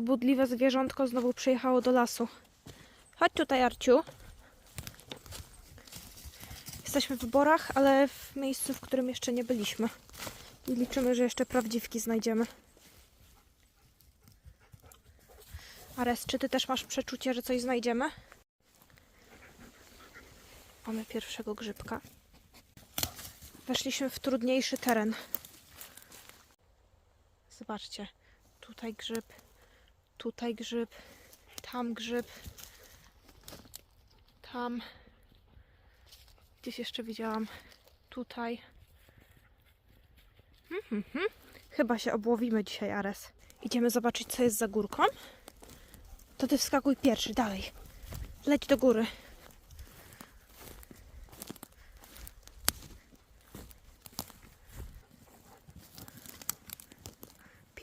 to nadpobudliwe zwierzątko znowu przyjechało do lasu. Chodź tutaj, Arciu. Jesteśmy w Borach, ale w miejscu, w którym jeszcze nie byliśmy. I liczymy, że jeszcze prawdziwki znajdziemy. Ares, czy ty też masz przeczucie, że coś znajdziemy? Mamy pierwszego grzybka. Weszliśmy w trudniejszy teren. Zobaczcie. Tutaj grzyb, tutaj grzyb, tam grzyb, tam. Gdzieś jeszcze widziałam. Tutaj. Hmm, hmm, hmm. Chyba się obłowimy dzisiaj, Ares. Idziemy zobaczyć, co jest za górką. To ty wskakuj pierwszy, dalej. Leć do góry.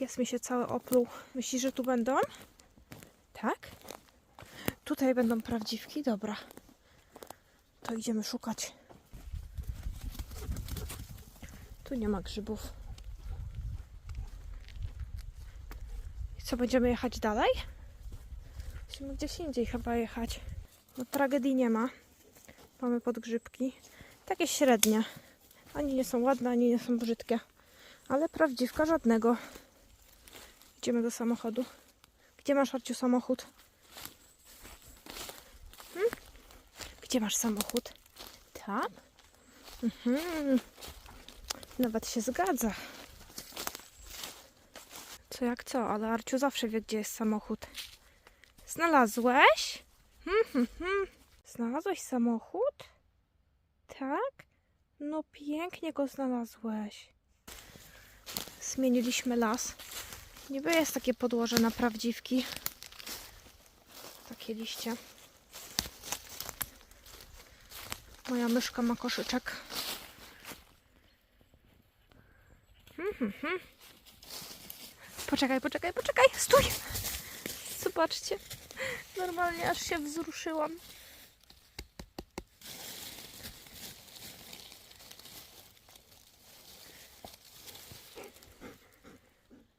Pies mi się cały opluł. Myślisz, że tu będą? Tak? Tutaj będą prawdziwki? Dobra. To idziemy szukać. Tu nie ma grzybów. I co, będziemy jechać dalej? Musimy gdzieś indziej chyba jechać. No tragedii nie ma. Mamy podgrzybki. Takie średnie. Ani nie są ładne, ani nie są brzydkie. Ale prawdziwka żadnego. Idziemy do samochodu. Gdzie masz, Arciu, samochód? Hmm? Gdzie masz samochód? Tam? Mhm. Nawet się zgadza. Co jak co, ale Arciu zawsze wie, gdzie jest samochód. Znalazłeś? Hmm, hmm, hmm. Znalazłeś samochód? Tak? No pięknie go znalazłeś. Zmieniliśmy las. Niby jest takie podłoże na prawdziwki. Takie liście. Moja myszka ma koszyczek. Hmm, hmm, hmm. Poczekaj, poczekaj, poczekaj. Stój! Zobaczcie. Normalnie aż się wzruszyłam.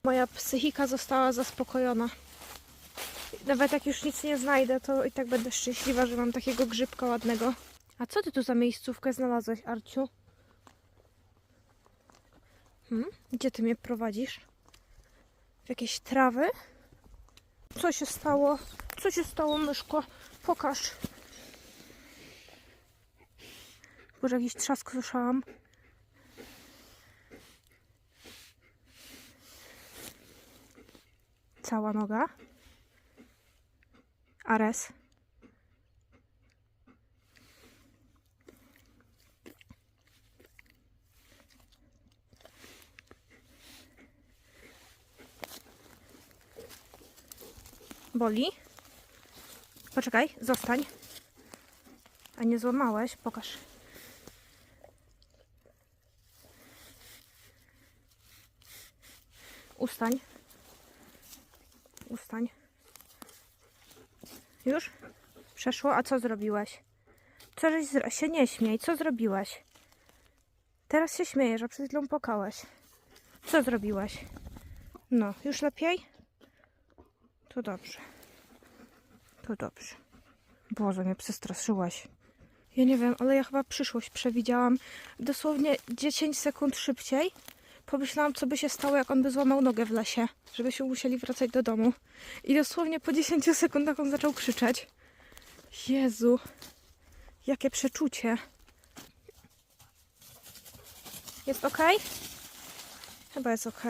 Moja psychika została zaspokojona. Nawet jak już nic nie znajdę, to i tak będę szczęśliwa, że mam takiego grzybka ładnego. A co ty tu za miejscówkę znalazłeś, Arciu? Hmm? Gdzie ty mnie prowadzisz? W jakieś trawy? Co się stało? Co się stało, myszko? Pokaż. Boże, jakiś trzask słyszałam. Cała noga. Ares. Boli? Poczekaj, zostań. A nie złamałeś? Pokaż. Ustań. Ustań. Już? Przeszło? A co zrobiłeś? Co żeś zro... się nie śmiej. Co zrobiłeś? Teraz się śmiejesz, a przed chwilą pokałeś. Co zrobiłeś? No, już lepiej? To dobrze. To dobrze. Boże, mnie przestraszyłaś. Ja nie wiem, ale ja chyba przyszłość przewidziałam. Dosłownie 10 sekund szybciej pomyślałam, co by się stało, jak on by złamał nogę w lesie, żebyśmy musieli wracać do domu. I dosłownie po 10 sekundach on zaczął krzyczeć. Jezu, jakie przeczucie. Jest ok? Chyba jest ok.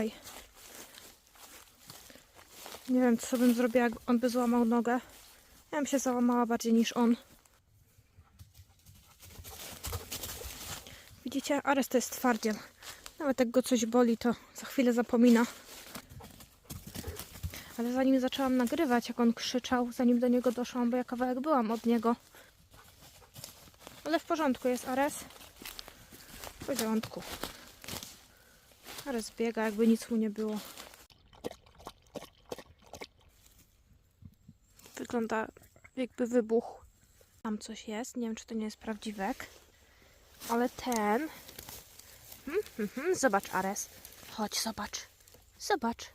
Nie wiem, co bym zrobiła, jak on by złamał nogę. Ja bym się załamała bardziej niż on. Widzicie? Ares to jest twardziel. Nawet jak go coś boli, to za chwilę zapomina. Ale zanim zaczęłam nagrywać, jak on krzyczał, zanim do niego doszłam, bo ja kawałek byłam od niego. Ale w porządku jest Ares. W porządku. Ares biega, jakby nic mu nie było. Wygląda jakby wybuchł. Tam coś jest. Nie wiem, czy to nie jest prawdziwek. Ale ten. Hmm, hmm. Zobacz, Ares. Chodź, zobacz. Zobacz.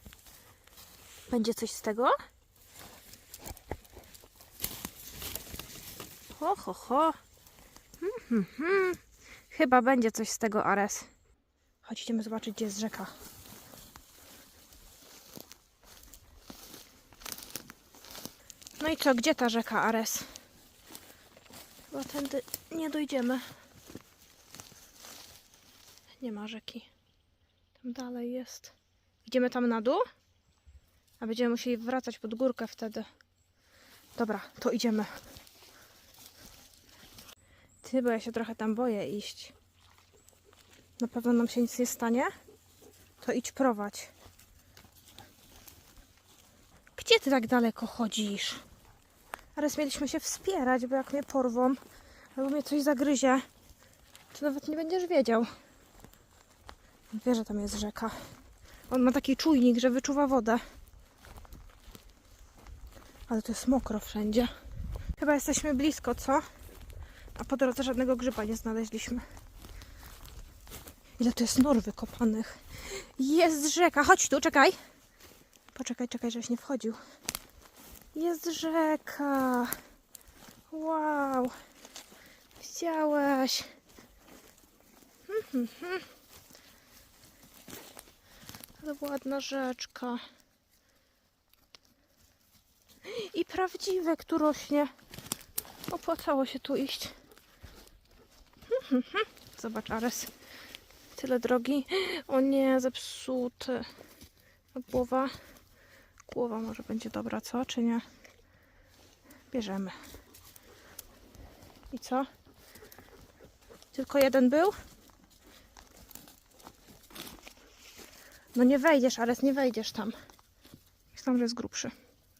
Będzie coś z tego? Ho, ho, ho. Hmm. Chyba będzie coś z tego, Ares. Chodź, idziemy zobaczyć, gdzie jest rzeka. No i co, gdzie ta rzeka, Ares? Chyba tędy nie dojdziemy. Nie ma rzeki. Tam dalej jest. Idziemy tam na dół? A będziemy musieli wracać pod górkę wtedy. Dobra, to idziemy. Ty, bo ja się trochę tam boję iść. Na pewno nam się nic nie stanie? To idź prowadź. Gdzie ty tak daleko chodzisz? Teraz mieliśmy się wspierać, bo jak mnie porwą, albo mnie coś zagryzie, to nawet nie będziesz wiedział. Wie, że tam jest rzeka. On ma taki czujnik, że wyczuwa wodę. Ale to jest mokro wszędzie. Chyba jesteśmy blisko, co? A po drodze żadnego grzyba nie znaleźliśmy. Ile tu jest nor wykopanych. Jest rzeka. Chodź tu, czekaj. Poczekaj, czekaj, żeś nie wchodził. Jest rzeka. Wow. Widziałeś. Hmm, hmm, hmm. Ale ładna rzeczka. I prawdziwek tu rośnie. Opłacało się tu iść. Zobacz, Ares. Tyle drogi. O nie, zepsuty. Głowa. Głowa może będzie dobra, co? Czy nie? Bierzemy. I co? Tylko jeden był? No nie wejdziesz, Ares, nie wejdziesz tam. Myślałam, że jest grubszy.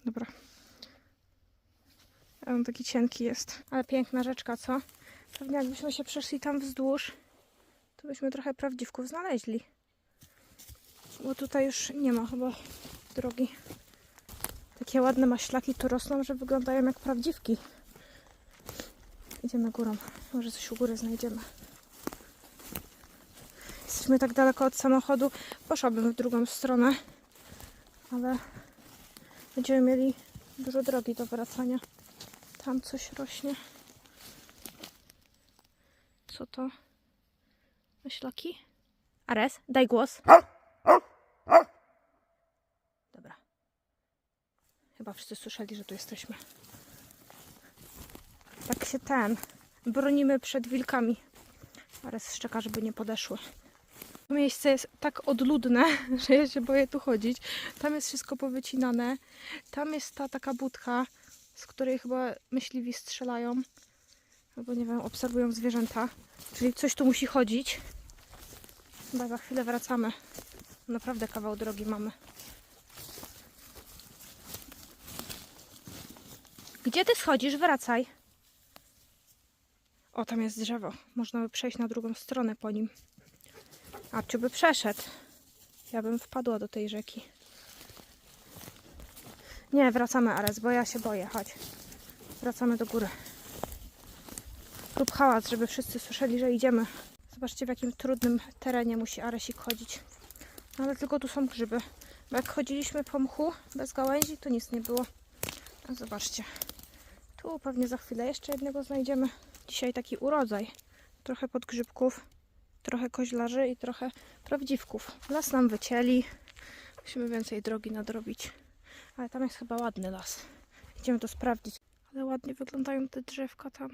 Dobra. On taki cienki jest. Ale piękna rzeczka, co? Pewnie jakbyśmy się przeszli tam wzdłuż, to byśmy trochę prawdziwków znaleźli. Bo tutaj już nie ma chyba drogi. Takie ładne maślaki tu rosną, że wyglądają jak prawdziwki. Idziemy górą. Może coś u góry znajdziemy. Jesteśmy tak daleko od samochodu. Poszłabym w drugą stronę, ale będziemy mieli dużo drogi do wracania. Tam coś rośnie. Co to? Maślaki? Ares, daj głos. Dobra. Chyba wszyscy słyszeli, że tu jesteśmy. Tak się ten. Bronimy przed wilkami. Ares szczeka, żeby nie podeszły. Miejsce jest tak odludne, że ja się boję tu chodzić. Tam jest wszystko powycinane. Tam jest ta taka budka, z której chyba myśliwi strzelają. Albo nie wiem, obserwują zwierzęta. Czyli coś tu musi chodzić. Chyba za chwilę wracamy. Naprawdę kawał drogi mamy. Gdzie ty schodzisz? Wracaj. O, tam jest drzewo. Można by przejść na drugą stronę po nim. Arciu by przeszedł. Ja bym wpadła do tej rzeki. Nie, wracamy, Ares, bo ja się boję. Chodź. Wracamy do góry. Rób hałas, żeby wszyscy słyszeli, że idziemy. Zobaczcie, w jakim trudnym terenie musi Aresik chodzić. No, ale tylko tu są grzyby. Bo jak chodziliśmy po mchu bez gałęzi, to nic nie było. A zobaczcie. Tu pewnie za chwilę jeszcze jednego znajdziemy. Dzisiaj taki urodzaj. Trochę podgrzybków, trochę koźlarzy i trochę prawdziwków. Las nam wycięli. Musimy więcej drogi nadrobić. Ale tam jest chyba ładny las. Idziemy to sprawdzić. Ale ładnie wyglądają te drzewka tam.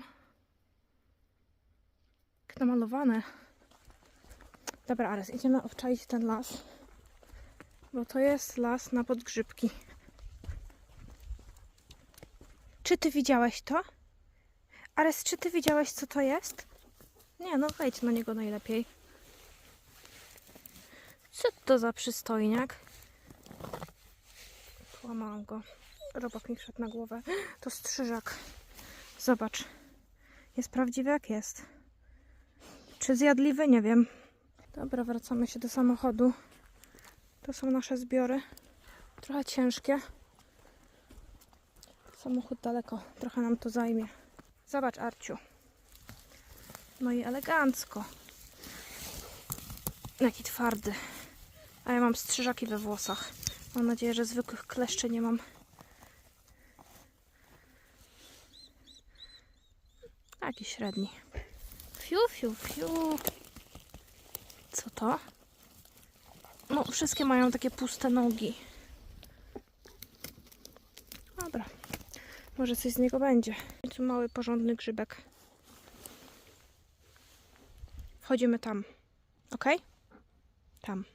Jak namalowane. Dobra, Ares, idziemy obczaić ten las. Bo to jest las na podgrzybki. Czy ty widziałeś to? Ares, czy ty widziałeś, co to jest? Nie, no wejdź na niego najlepiej. Co to za przystojniak? Połamałam go. Robak mi wszedł na głowę. To strzyżak. Zobacz. Jest prawdziwy jak jest. Czy zjadliwy? Nie wiem. Dobra, wracamy się do samochodu. To są nasze zbiory. Trochę ciężkie. Samochód daleko. Trochę nam to zajmie. Zobacz, Arciu. No i elegancko. Jaki twardy. A ja mam strzyżaki we włosach. Mam nadzieję, że zwykłych kleszczy nie mam. Taki średni. Fiu, fiu, fiu. Co to? No, wszystkie mają takie puste nogi. Dobra. Może coś z niego będzie. Tu mały, porządny grzybek. Wchodzimy tam. Ok? Tam.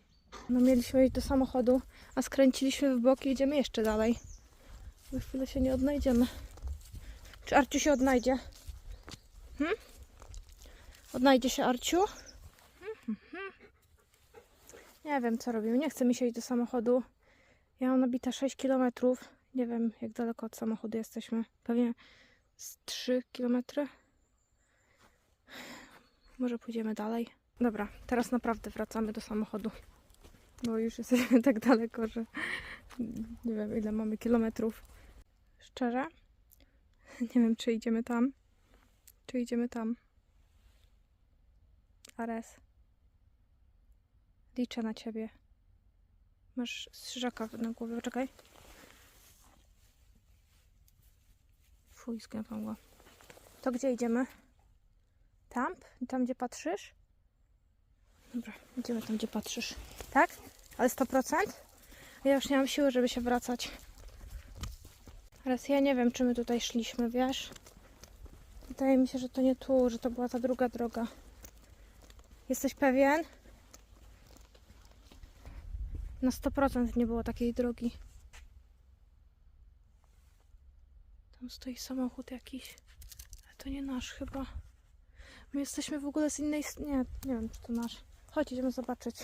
No mieliśmy iść do samochodu, a skręciliśmy w bok i idziemy jeszcze dalej. Za chwilę się nie odnajdziemy. Czy Arciu się odnajdzie? Hmm? Odnajdzie się Arciu? Nie wiem co robimy. Nie chce mi się iść do samochodu. Ja mam nabite 6 km. Nie wiem jak daleko od samochodu jesteśmy. Pewnie z 3 km. Może pójdziemy dalej. Dobra, teraz naprawdę wracamy do samochodu. Bo już jesteśmy tak daleko, że nie wiem ile mamy kilometrów. Szczerze? Nie wiem, czy idziemy tam. Czy idziemy tam. Ares. Liczę na ciebie. Masz strzyżaka na głowie, czekaj. Fuj, sklepam go. To gdzie idziemy? Tam? Tam, gdzie patrzysz? Dobra, idziemy tam, gdzie patrzysz. Tak? Ale 100%? Ja już nie mam siły, żeby się wracać. Teraz ja nie wiem, czy my tutaj szliśmy, wiesz? Wydaje mi się, że to nie tu, że to była ta druga droga. Jesteś pewien? Na 100% nie było takiej drogi. Tam stoi samochód jakiś. Ale to nie nasz chyba. My jesteśmy w ogóle z innej... Nie, nie wiem, czy to nasz. Chodź, idziemy zobaczyć.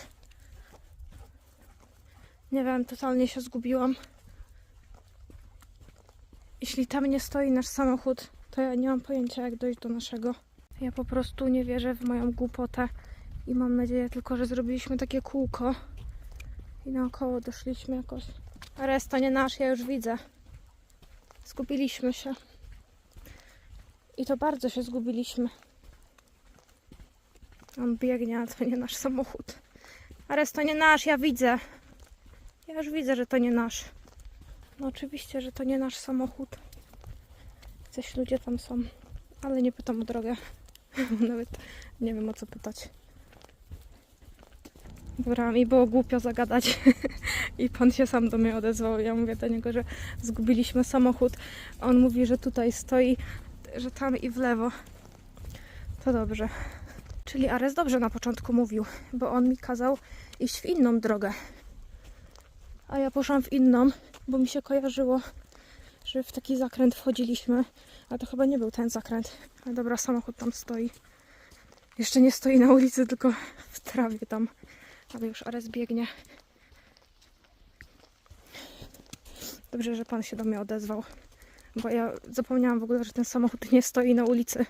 Nie wiem, totalnie się zgubiłam. Jeśli tam nie stoi nasz samochód, to ja nie mam pojęcia, jak dojść do naszego. Ja po prostu nie wierzę w moją głupotę i mam nadzieję tylko, że zrobiliśmy takie kółko i naokoło doszliśmy jakoś. A nie nasz, ja już widzę. Zgubiliśmy się. I to bardzo się zgubiliśmy. On biegnie, a to nie nasz samochód. A reszta nie nasz, ja widzę. Ja już widzę, że to nie nasz. No oczywiście, że to nie nasz samochód. Coś ludzie tam są. Ale nie pytam o drogę. Nawet nie wiem o co pytać. Dobra, mi było głupio zagadać. I pan się sam do mnie odezwał. Ja mówię do niego, że zgubiliśmy samochód. On mówi, że tutaj stoi, że tam i w lewo. To dobrze. Czyli Ares dobrze na początku mówił, bo on mi kazał iść w inną drogę. A ja poszłam w inną, bo mi się kojarzyło, że w taki zakręt wchodziliśmy. A to chyba nie był ten zakręt. Ale dobra, samochód tam stoi. Jeszcze nie stoi na ulicy, tylko w trawie tam. Ale już Ares biegnie. Dobrze, że pan się do mnie odezwał. Bo ja zapomniałam w ogóle, że ten samochód nie stoi na ulicy.